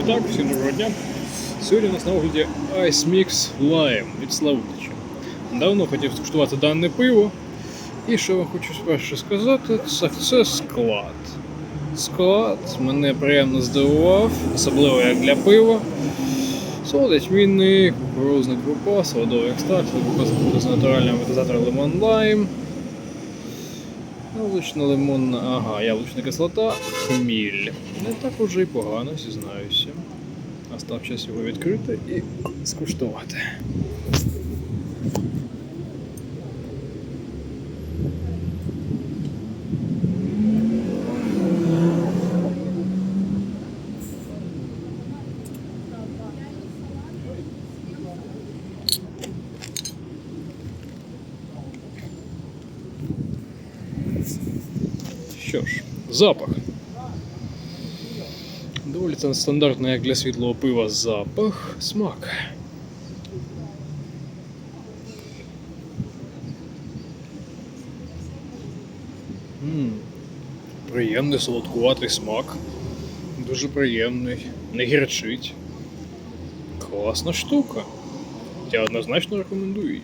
І так, всім доброго дня. Сьогодні у нас на огляді Ice Mix Lime від Славутича. Давно хотів скуштувати дане пиво. І що вам хочу спершу сказати, це, це склад. Склад мене приємно здивував, особливо як для пива. Солодить мінний, кукурузний крупа, солодовий екстракт, кукуруза з натуральним лимон лайм. Яблучна лимонна, ага, яблучна кислота, хміль. Не так уже й погано, зізнаюся. Настав час його відкрити і скуштувати. Що ж, запах. Доволі це стандартний, як для світлого пива, запах, смак. м Приємний солодкуватий смак. Дуже приємний. Не гірчить. Класна штука. Я однозначно рекомендую її.